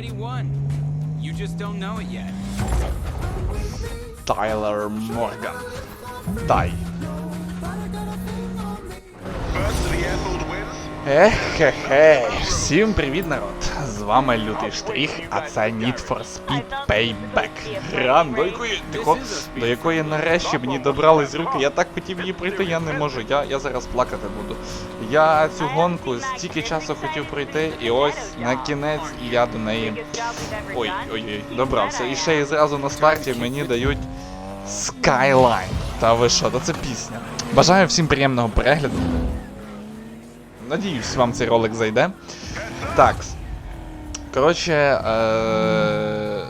already won. You just don't know it yet. Тайлер Морган. Тай. First to the airfield wins. Ехе-хе, всім привіт, народ! З вами Лютий Штрих, а це Need for Speed Payback. Гра, до якої, тихо, до якої нарешті мені добрались руки. Я так хотів її пройти, я не можу. Я, я зараз плакати буду. Я цю гонку стільки часу хотів пройти, і ось на кінець я до неї. Ой, ой, ой, добрався. І ще й зразу на старті мені дають Skyline. Та ви що, та це пісня. Бажаю всім приємного перегляду. Надіюсь, вам цей ролик зайде. Так. Коротше. Е...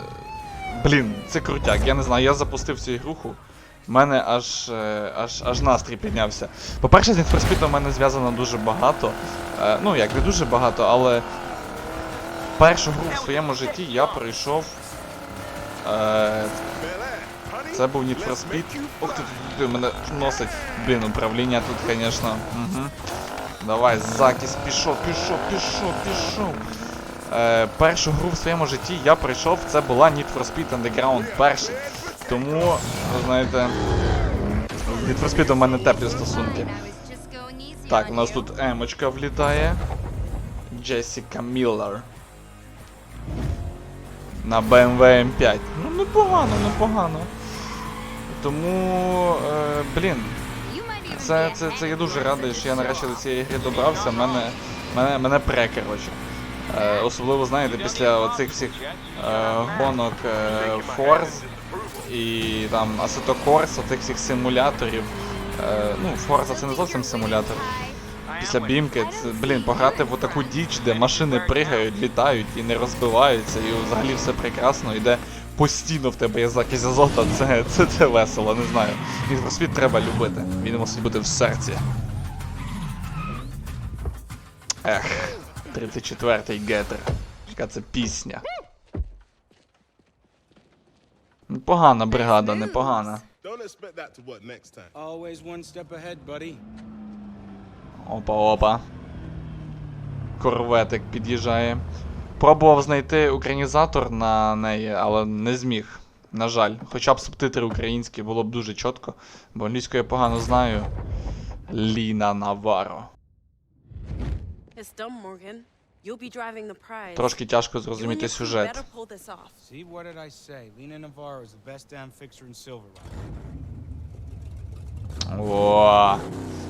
Блін, це крутяк. Я не знаю, я запустив цю ігруху. У мене аж, е, аж, аж настрій піднявся. По-перше, з Speed у мене зв'язано дуже багато. Е, ну, як не дуже багато, але першу гру в своєму житті я пройшов. Е, це був Need for Speed. Ух ти, ти мене носить. Блін, управління тут, звісно. Угу. Давай, закіс, пішов, пішов, пішов, пішов. Е, першу гру в своєму житті я пройшов, це була Need for Speed Underground перший. Тому, ви знаєте, з Need for Speed у мене теплі стосунки. Так, у нас тут емочка влітає. Джесіка Міллер. На BMW M5. Ну, непогано, непогано. Тому, е, блін, це, це, це я дуже радий, що я нарешті до цієї гри добрався. Мене, мене, мене пре, коротше. Е, особливо, знаєте, після оцих всіх е, гонок е, Forza і там Assetto оцих всіх симуляторів. Е, ну, Forza це не зовсім симулятор. Після бімки, це, блін, пограти в отаку діч, де машини пригають, літають і не розбиваються, і взагалі все прекрасно, і де постійно в тебе є закись азота, це, це, це весело, не знаю. For треба любити. Він мусить бути в серці. Ех, 34-й гетер. Яка це пісня. Непогана бригада, непогана. Опа-опа. Корветик під'їжджає. Пробував знайти українізатор на неї, але не зміг. На жаль. Хоча б субтитри українські було б дуже чітко, бо англійську я погано знаю. Ліна Наваро. Трошки тяжко зрозуміти сюжет. better pull this off. See, what did I say? Lena Navarro is the best damn fixer in Silver О,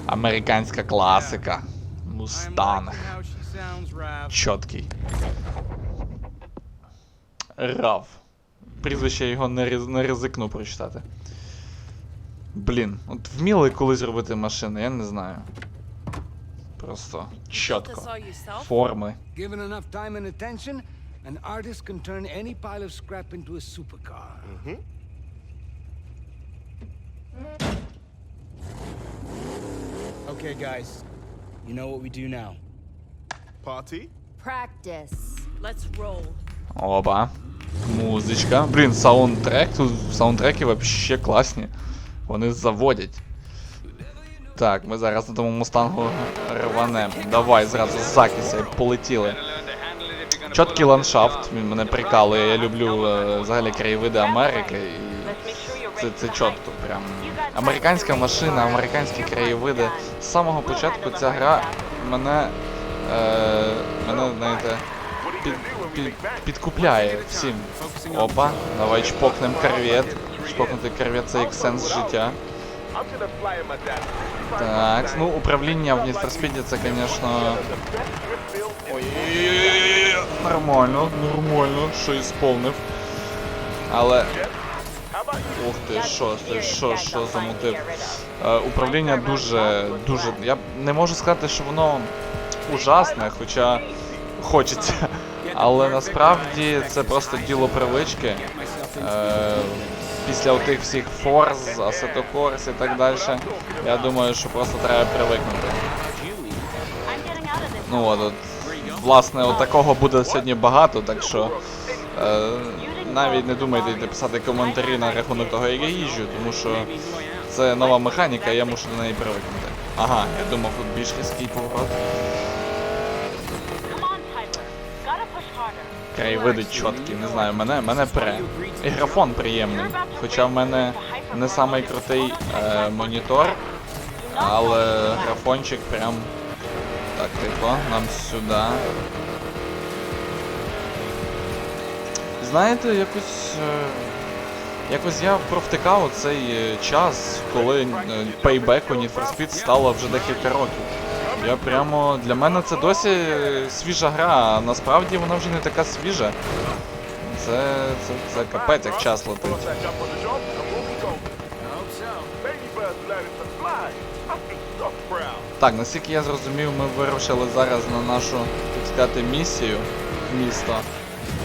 американська класика. Мустанг. Чоткий. Рав. Прізвище його не, riz- не ризикну прочитати. Блін, от вміли колись робити машини, я не знаю. Просто You built this чітко. all yourself? Форми. Given enough time and attention, an artist can turn any pile of scrap into a supercar. Okay, guys. You know what we do now. Party? Practice. Let's roll. Опа. Музичка. Блін, саундтрек. Тут саундтреки вообще класні. Вони заводять. Так, ми зараз на тому мустангу рванемо. Давай зразу і полетіли. Чіткий ландшафт, він мене прикалує. Я люблю е, взагалі краєвиди Америки. І це, це чітко прям. Американська машина, американські краєвиди. З самого початку ця гра мене. Е, мене, знаєте, під, під, підкупляє всім. Опа, давай чпокнем корвет. Чпокнути корвет це як сенс життя. Так, ну управління в Need for Speed звісно. Ой, нормально, нормально, що і сповнив. Але. Ух ти, що, ти що, що замутив? Е, управління дуже, дуже. Я не можу сказати, що воно ужасне, хоча хочеться. Але насправді це просто діло привички. Е, після отих всіх Assetto Corsa і так далі. Я думаю, що просто треба привикнути. Ну от, от власне, от такого буде сьогодні багато, так що е, навіть не думайте йти писати коментарі на рахунок того, як я їжджу, тому що це нова механіка, я мушу до неї привикнути. Ага, я думав, тут більш різкий поворот. Harder. краєвиди чіткі, не знаю, мене, мене пре. І графон приємний. Хоча в мене не самий крутий е, монітор, але графончик прям. Так, тихо, нам сюди. Знаєте, якось. е, Якось я провтикав цей е, час, коли Payback у Need for Speed стало вже декілька років. Я прямо. Для мене це досі свіжа гра, а насправді вона вже не така свіжа. Це. це, це капець, як час летить. Так, наскільки я зрозумів, ми вирушили зараз на нашу, так сказати, місію в місто.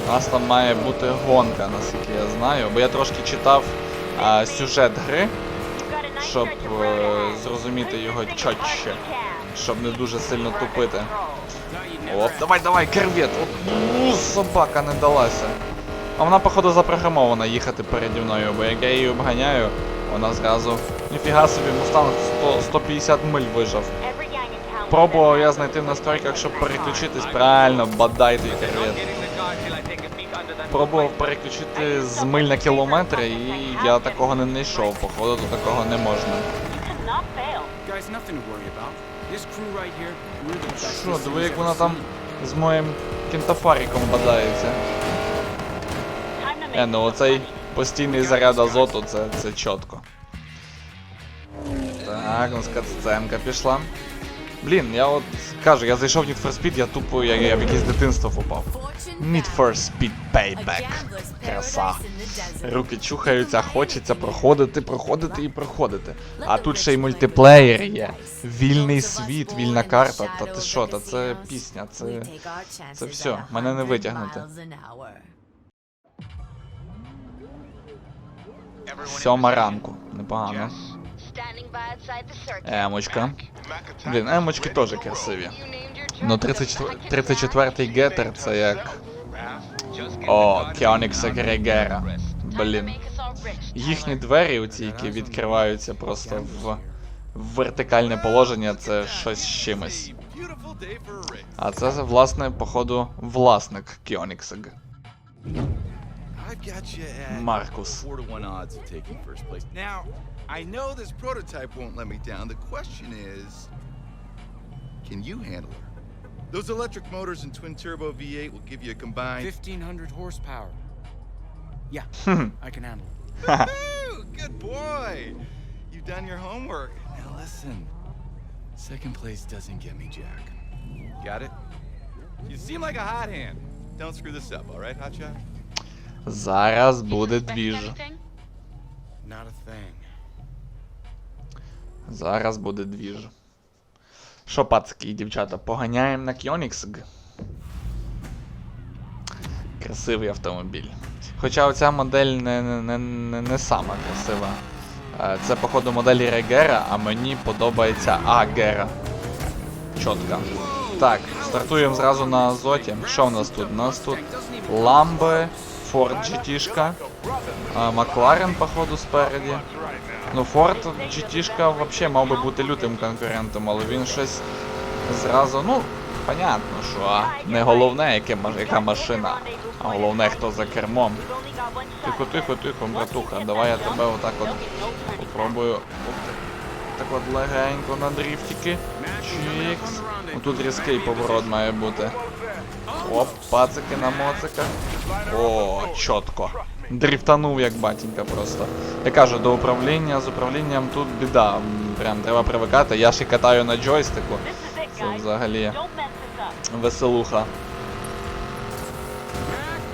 У нас там має бути гонка, наскільки я знаю, бо я трошки читав а, сюжет гри, щоб е, зрозуміти його чотче, щоб не дуже сильно тупити. Оп, давай, давай, кервет! От, у, собака не далася. А вона, походу, запрограмована їхати переді мною, бо як я її обганяю, вона зразу. Ніфіга собі, Мустанг 100, 150 миль вижав. Пробував я знайти в настройках, щоб переключитись правильно, бадай той кервет. Пробував переключити з миль на кілометри, і я такого не знайшов. Походу, тут такого не можна. Що, диви, як вона там з моїм кентафаріком бадається. Е, ну оцей постійний заряд азоту, це, це чітко. Так, у нас катсценка пішла. Блін, я от кажу, я зайшов в Need for Speed, я тупо, я, я в якесь дитинство попав. Need for Speed Payback. Краса. Руки чухаються, хочеться проходити, проходити і проходити. А тут ще й мультиплеєр є. Вільний світ, вільна карта. Та ти що, та це пісня, це. це всьо, мене не витягнути. Сьома ранку. Непогано. Емочка. Блін, емочки теж красиві. Ну 34-й гетер це як. О, Кіонікса Грегера. Блін. Їхні двері, оці, які відкриваються просто в, в вертикальне положення, це щось з чимось. А це, власне, походу, власник Кіоніксаг. I've I know this prototype won't let me down. The question is, can you handle her? Those electric motors and twin-turbo V8 will give you a combined... 1,500 horsepower. Yeah, hmm. I can handle it. Good boy! You've done your homework. Now listen, second place doesn't get me, Jack. Got it? You seem like a hot hand. Don't screw this up, all right, Hotshot? Zaraz буде dviž. Not a thing. Зараз буде двіж. Що, пацки дівчата, поганяємо на Кьоніксг. Красивий автомобіль. Хоча оця модель не, не, не, не, сама красива. Е, Це, походу, модель Регера, а мені подобається Агера. Чотка. Так, стартуємо зразу на Азоті. Що в нас тут? У нас тут Ламби, Ford GT-шка, Макларен, походу, спереді. Ну, Ford GT-шка взагалі мав би бути лютим конкурентом, але він щось зразу, ну, понятно, що а, не головне, яке, яка машина, а головне, хто за кермом. Тихо, тихо, тихо, братуха, давай я тебе отак от попробую. Так от легенько на дріфтики. Чікс. Ну тут різкий поворот має бути. Оп, пацики на моциках. О, чітко. Дрифтанув як батінька просто. Я кажу, до управління з управлінням тут біда. Прям треба привикати. Я ще катаю на джойстику. Це взагалі веселуха.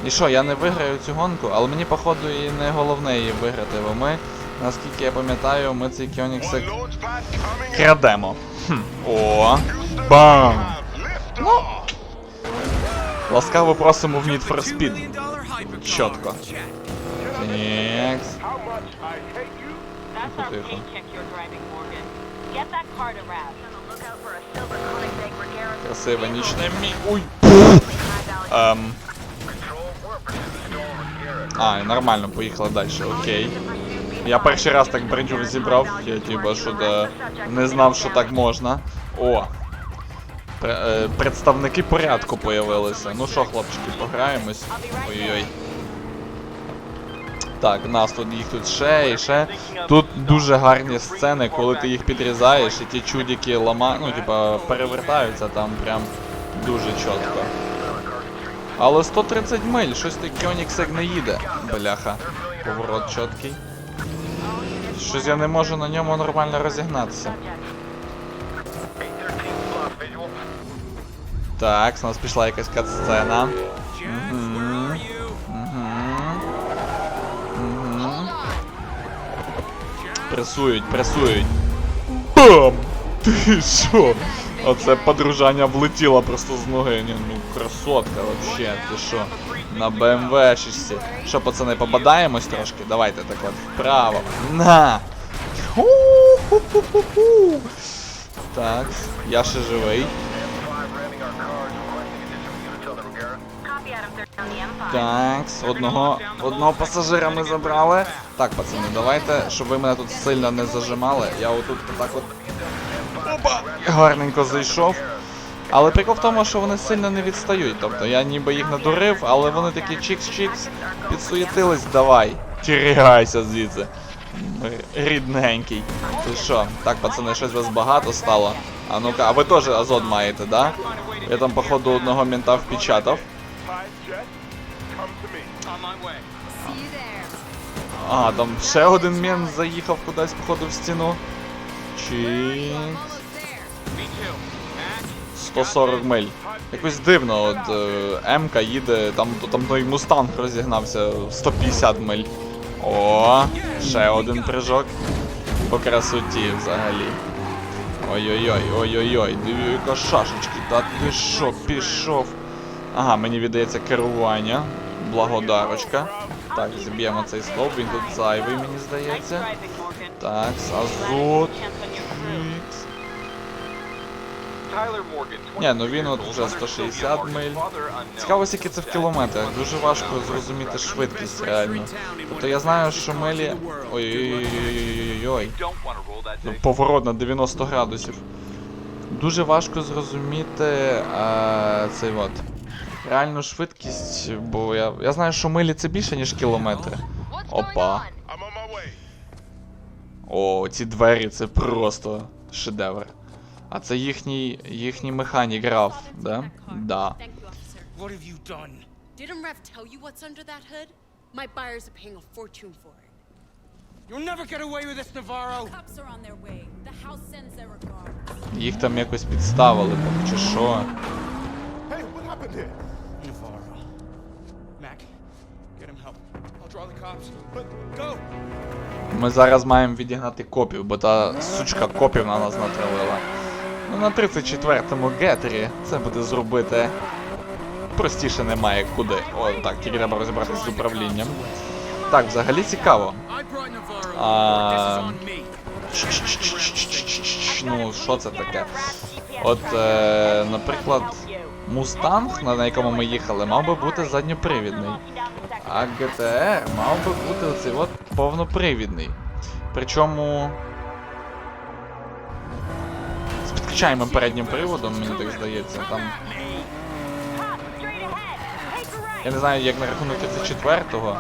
І що, я не виграю цю гонку, але мені, походу, і не головне її виграти, бо ми, наскільки я пам'ятаю, ми цей Кьоніксик крадемо. Хм. О, бам! Ну, ласкаво просимо в Need for Speed. Чітко. Текс. That's our paycheck you're driving, Morgan. Get that car to Rav. Красиве нічне мі. Ой. Ем. А, нормально, поїхали далі, окей. Я перший раз так бриджу зібрав, я типа що да не знав, що так можна. О. Е, Представники порядку появилися. Ну що, хлопчики, пограємось. Ой-ой-ой. Так, нас тут їх тут ще і ще. Тут дуже гарні сцени, коли ти їх підрізаєш, і ті чудики лама... ну, типа, перевертаються там прям дуже чітко. Але 130 миль, щось таке Оніксек не їде. Бляха. Поворот чіткий. Щось я не можу на ньому нормально розігнатися. Так, у нас пішла якась катсцена. Пресують, пресують. Бам! Ти що? Оце подружання влетіло просто з ноги. Ні, ну красотка вообще, ти що? На БМВ 6. Що, пацани, побадаємось трошки? Давайте так от вправо. На! Так, я ще живий. Так, одного, одного пасажира ми забрали. Так, пацани, давайте, щоб ви мене тут сильно не зажимали. Я отут отак от. Опа! Гарненько зайшов. Але прикол в тому, що вони сильно не відстають. Тобто я ніби їх надурив, але вони такі чікс-чікс, підсуєтились, давай. Тіряйся звідси. Рідненький. Ти що? Так, пацани, щось вас багато стало. А ну-ка, а ви теж азот маєте, да? Я там, походу, одного мента впечатав. А, там ще один мент заїхав кудись, походу, в стіну. Mac? 140 миль. Якось дивно, от е, М-ка їде, там, там той мустанг розігнався 150 миль. О, ще один прыжок. По красоті взагалі. Ой-ой-ой, ой-ой-ой, яка шашечки, та ти що, пішов. Ага, мені віддається керування. Благодарочка. Так, зіб'ємо цей стовп, він тут зайвий, мені здається. Так, азот. Чікс. Ні, ну він от вже 160 миль. Цікаво, скільки це в кілометрах. Дуже важко зрозуміти швидкість реально. Тобто я знаю, що милі. Ой-ой-ой-ой-ой-ой. Ну, Поворот на 90 градусів. Дуже важко зрозуміти а, цей от. Реальну швидкість, бо я. Я знаю, що милі це більше, ніж кілометри. Опа. О, ці двері це просто шедевр. А це їхній їхній механік граф, да? Да. What have you done? Didn't Rev tell you what's under that hood? My buyers are paying a fortune for it. You'll never get away with this, Navarro. Cops are on their way. The house sends their regards. Їх там якось підставили, чи що? Hey, what happened here? Navarro. Mac, get him help. I'll draw the cops. But go. Ми зараз маємо відігнати копів, бо та сучка копів на нас натравила. Ну на 34-му гетері це буде зробити. Простіше немає куди. О, так, тільки треба розібратися з управлінням. Так, взагалі цікаво. А. Ну, що це таке? От, е, наприклад, Мустанг, на якому ми їхали, мав би бути задньопривідний. А ГТР мав би бути оцей от повнопривідний. Причому. З підключаємо переднім приводом, мені так здається. Там. Я не знаю, як на рахунок 34-го.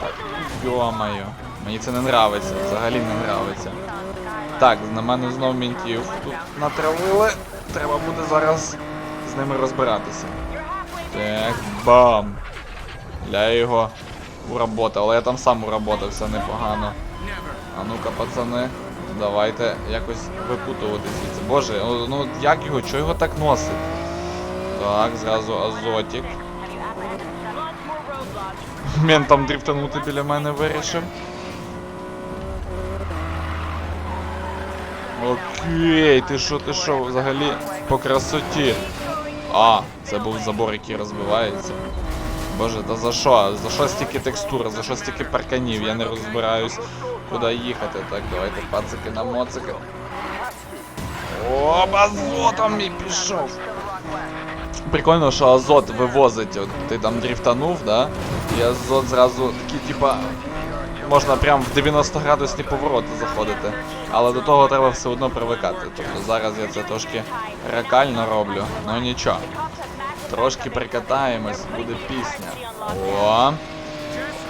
Так, Йо-моє. Мені це не нравиться, взагалі не нравиться. Так, на мене знов мінтів тут натравили. Треба буде зараз ними розбиратися. Так, бам! Я його уработав, але я там сам уработався непогано. А ну-ка, пацани, давайте якось випутувати звідси. Боже, ну, ну як його, чого його так носить? Так, зразу азотик. Мен там дрифтанути біля мене вирішив. Окей, ти що, ти що, взагалі по красоті. А, це був забор, який розбивається. Боже, та за що? За що стільки текстур, за що стільки парканів? Я не розбираюсь, куди їхати. Так, давайте пацики на моцики. О, азотом мій пішов. Прикольно, що азот вивозить. От ти там дрифтанув, да? І азот зразу такий, типа. Можна прям в 90 градусні повороти заходити. Але до того треба все одно привикати. Тобто зараз я це трошки ракально роблю. Ну нічого. Трошки прикатаємось, буде пісня. О!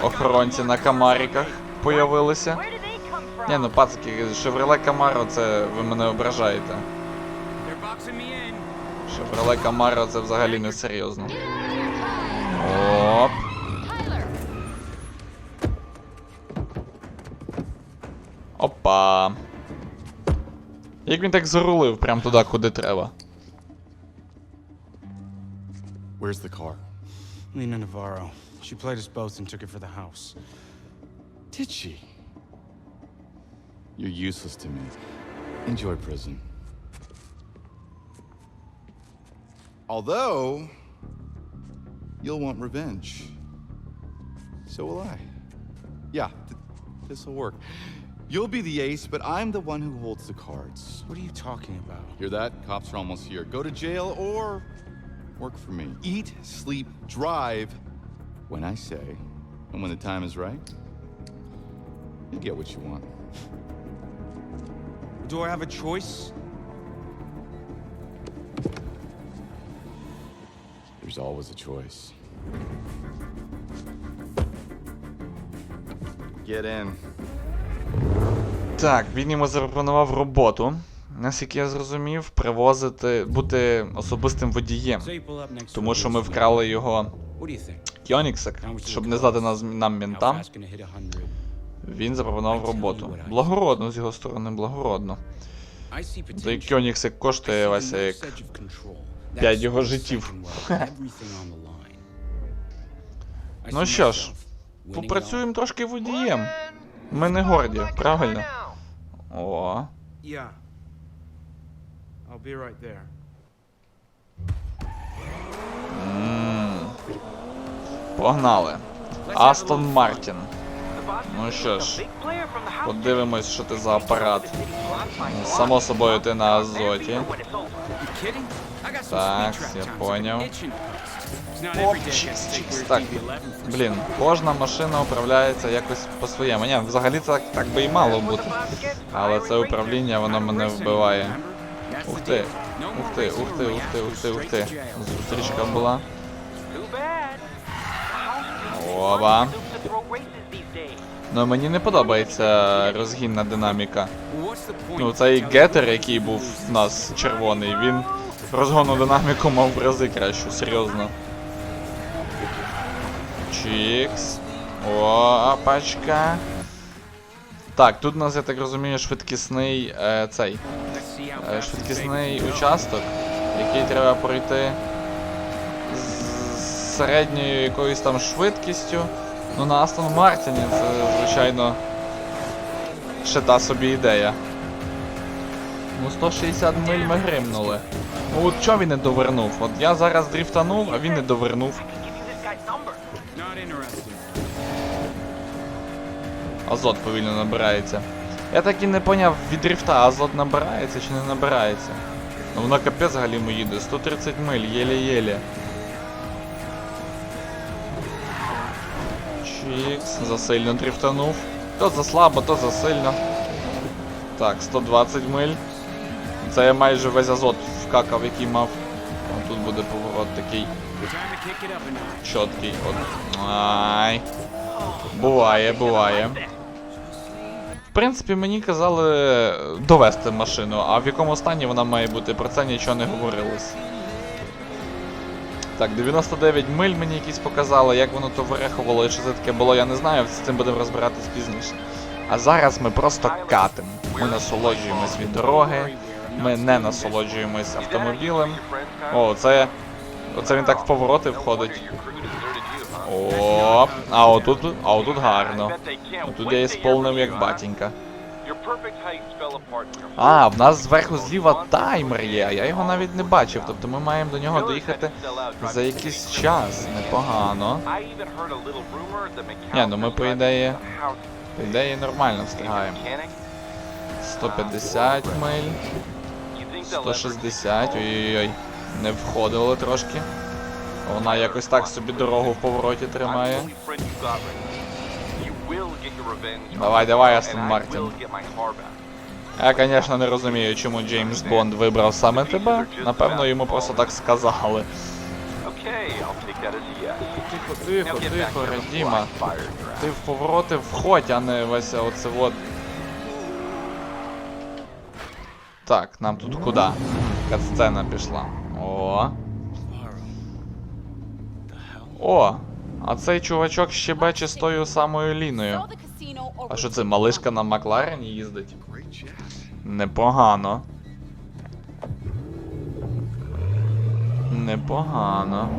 Охоронці на камаріках появилися. Ні, ну пацики, Chevrolet Camaro це ви мене ображаєте. Chevrolet Camaro це взагалі не серйозно. Оп. Опа. Як він так зарулив прям туди, куди треба. Where's the car? Lena Navarro. She played us both and took it for the house. Did she? You're useless to me. Enjoy prison. Although, you'll want revenge. So will I. Yeah, th- this'll work. You'll be the ace, but I'm the one who holds the cards. What are you talking about? Hear that? Cops are almost here. Go to jail or work for me. Eat, sleep, drive when I say, and when the time is right, you get what you want. Do I have a choice? There's always a choice. Get in. Так, він йому запропонував роботу. Наскільки я зрозумів, привозити, бути особистим водієм. Тому що ми вкрали його? Кьоніксек, щоб не здати нас нам ментам. hundred? Він запропонував роботу. Благородно з його сторони, благородно. Та й potential. Коштує Вася як. п'ять його життів. Ну що ж, попрацюємо трошки водієм. Ми не горді, правильно? О. Yeah. I'll be right there. Погнали. Астон Мартін. Ну що ж, подивимось, що ти за апарат. Само собою ти на азоті. Так, я поняв. Так, блін, кожна машина управляється якось по-своєму. Ні, взагалі це так, так би і мало бути. Але це управління, воно мене вбиває. Ух ти, ух ти, ух ти, ух ти, ух ти, ух ти. Зустрічка була. Оба. Ну мені не подобається розгінна динаміка. Ну, цей гетер, який був в нас червоний, він розгонну динаміку мав в рази кращу, серйозно. Чікс. О, пачка. Так, тут у нас, я так розумію, швидкісний е, цей. Е, швидкісний участок, який треба пройти з середньою якоюсь там швидкістю. Ну на Астон Мартіні це, звичайно, ще та собі ідея. Ну 160 миль ми гримнули. Ну от чого він не довернув? От я зараз дріфтанув, а він не довернув. Азот повільно набирається. Я так і не поняв, від дріфта азот набирається чи не набирається. Ну воно капець галіму їде, 130 миль, єле-єле. Чікс, засильно дріфтанув. То заслабо, то засильно. Так, 120 миль. Це я майже весь азот вкакав, який мав. О, тут буде поворот такий чіткий. От. Ай. Буває, буває. Принципі, мені казали довести машину, а в якому стані вона має бути, про це нічого не говорилось. Так, 99 миль мені якісь показали, як воно то вирахувало і що це таке було, я не знаю, з цим будемо розбиратись пізніше. А зараз ми просто катимо. Ми насолоджуємось від дороги, ми не насолоджуємось автомобілем. О, це. Оце він так в повороти входить. О, а отут, а отут гарно. Отут я і сповнив як батінька. А, в нас зверху зліва таймер є, а я його навіть не бачив. Тобто ми маємо до нього доїхати за якийсь час. Непогано. Ні, ну ми по ідеї. По ідеї нормально встигаємо. 150 миль. 160, ой-ой-ой. Не входило трошки. Вона якось так собі дорогу в повороті тримає. Давай, давай, Астон Мартін. Я, звісно, не розумію, чому Джеймс Бонд вибрав саме тебе. Напевно, йому просто так сказали. Тихо, тихо, тихо, Радіма. Ти в повороти входь, а не весь оце от. Так, нам тут куди? Катсцена пішла. О. О! А цей чувачок щебече з тою самою ліною. А що це, малишка на Макларені їздить? Непогано. Непогано.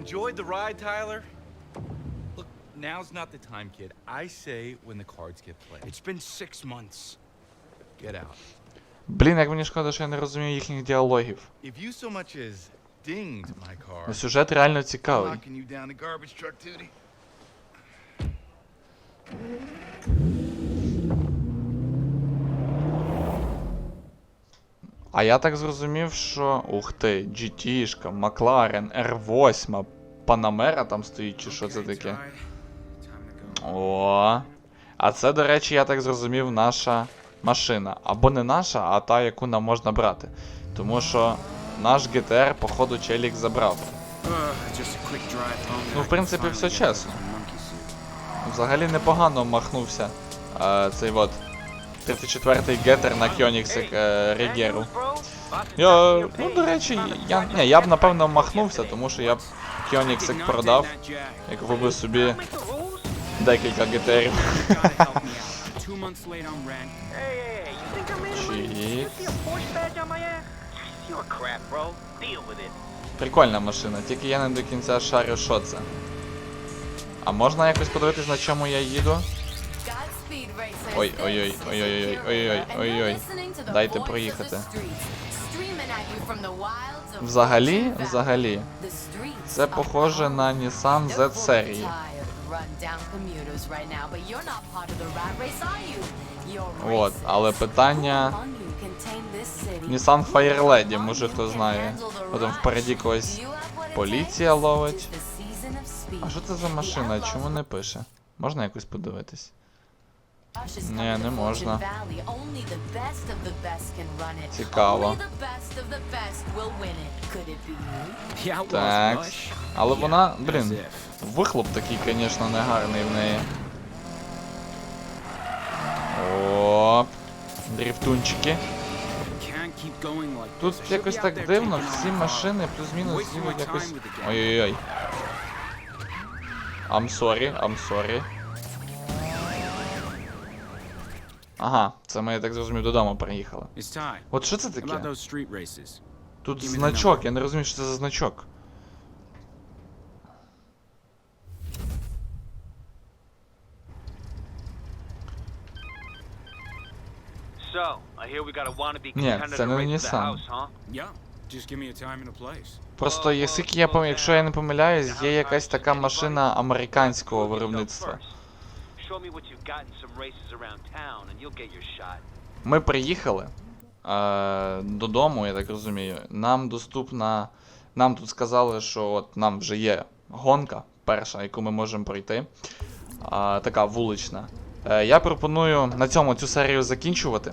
Enjoyed the ride, Tyler? Look, now's not the time, kid. I say when the cards get played. It's been six months. Get out. Блін, як мені шкода, що я не розумію їхніх діалогів. Car, Ну, Сюжет реально цікавий. А я так зрозумів, що. Ух ти, GT-шка, Макларен, R8, Панамера там стоїть, чи що це таке? О. А це, до речі, я так зрозумів, наша машина. Або не наша, а та, яку нам можна брати. Тому що наш GTR, походу, челік забрав. Ну, в принципі, все чесно. Взагалі непогано махнувся е, цей от 34-й гетер на Кьоніксик е, Регеру. Я, ну, до речі, я, ні, я б напевно махнувся, тому що я б Кьоніксик продав, як купив собі декілька гетерів. Two months late on rent. Чікс. You're crap, bro. Deal with it. Прикольна машина, тільки я не до кінця шарю, що це. А можна якось подивитись, на чому я їду? Godspeed, racers. Ой, ой, ой, ой, ой, run? От, але питання Nissan Firelady, може хто знає. Потім впереді когось поліція ловить. А що це за машина? Чому не пише? Можна якось подивитись? Не, не можна. Цікаво. Так. Але вона, блін, вихлоп такий, звісно, негарний в неї. Оп. Дрифтунчики. Тут якось так дивно, всі машини плюс-мінус їдуть якось. Ой-ой-ой. I'm sorry, I'm sorry. Ага, це ми, я так зрозумів, додому приїхали. От що це таке? Тут значок, я не розумію, що це за значок. Ні, це не Нісан. Просто, якщо я якщо я не помиляюсь, є якась така машина американського виробництва. Ми приїхали е, додому, я так розумію. Нам доступна. Нам тут сказали, що от нам вже є гонка, перша, яку ми можемо пройти. Е, така вулична. Е, я пропоную на цьому цю серію закінчувати.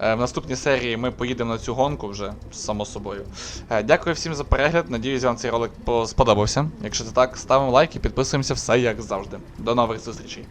Е, в наступній серії ми поїдемо на цю гонку вже, само собою. Е, дякую всім за перегляд. Надіюсь, вам цей ролик сподобався. Якщо це так, ставимо лайк і підписуємося все як завжди. До нових зустрічей.